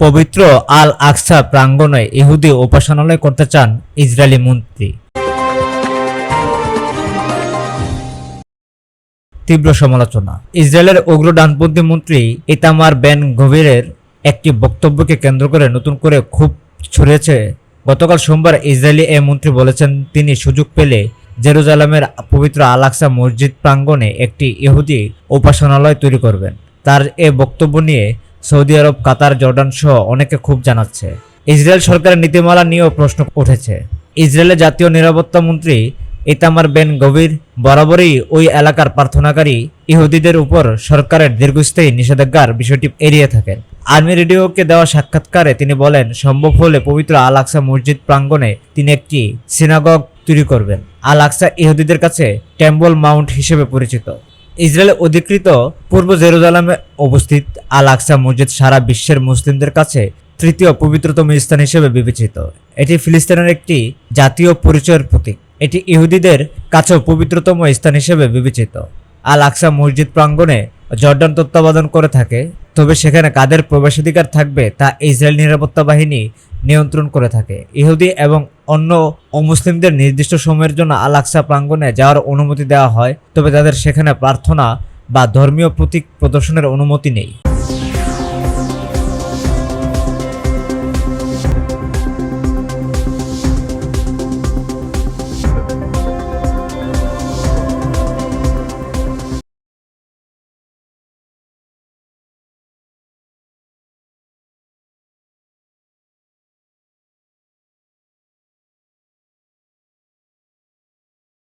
পবিত্র আল আকসা প্রাঙ্গণে ইহুদি উপাসনালয় করতে চান ইসরায়েলি মন্ত্রী। তীব্র সমালোচনা। ইসরায়েলের উগ্র ডানপন্থী মন্ত্রী ইতামার বেন গভীরের একটি বক্তব্যকে কেন্দ্র করে নতুন করে খুব ছড়িয়েছে। গতকাল সোমবার ইসরায়েলি এ মন্ত্রী বলেছেন, তিনি সুযোগ পেলে জেরুজালামের পবিত্র আলাক্সা মসজিদ প্রাঙ্গণে একটি ইহুদি উপাসনালয় তৈরি করবেন। তার এ বক্তব্য নিয়ে সৌদি আরব, কাতার, জর্ডান সহ অনেকে খুব জানাচ্ছে। ইসরায়েল সরকারের নীতিমালা নিয়েও প্রশ্ন উঠেছে। ইসরায়েলের জাতীয় নিরাপত্তা মন্ত্রী ইতামার বেন গভীর বরাবরই ওই এলাকার প্রার্থনাকারী ইহুদিদের উপর সরকারের দীর্ঘস্থায়ী নিষেধাজ্ঞার বিষয়টি এড়িয়ে থাকেন। আর্মি রেডিওকে দেওয়া সাক্ষাৎকারে তিনি বলেন, সম্ভব হলে পবিত্র আল আকসা মসজিদ প্রাঙ্গণে তিনি একটি সিনাগগ তৈরি করবেন। আল আকসা ইহুদিদের কাছে টেম্বল মাউন্ট হিসেবে পরিচিত। ইসরায়েলের অধিকৃত পূর্ব জেরুজালামে অবস্থিত আল আকসা মসজিদ সারা বিশ্বের মুসলিমদের কাছে তৃতীয় পবিত্রতম স্থান হিসেবে বিবেচিত। এটি ফিলিস্তিনের একটি জাতীয় পরিচয়ের প্রতীক। এটি ইহুদিদের কাছেও পবিত্রতম স্থান হিসেবে বিবেচিত। আল আকসা মসজিদ প্রাঙ্গণে জর্ডান তত্ত্বাবধান করে থাকে, তবে সেখানে কাদের প্রবেশাধিকার থাকবে তা ইসরায়েল নিরাপত্তা বাহিনী নিয়ন্ত্রণ করে থাকে। ইহুদি এবং অন্য অমুসলিমদের নির্দিষ্ট সময়ের জন্য আল আকসা প্রাঙ্গণে যাওয়ার অনুমতি দেওয়া হয়, তবে তাদের সেখানে প্রার্থনা বা ধর্মীয় প্রতীক প্রদর্শনের অনুমতি নেই।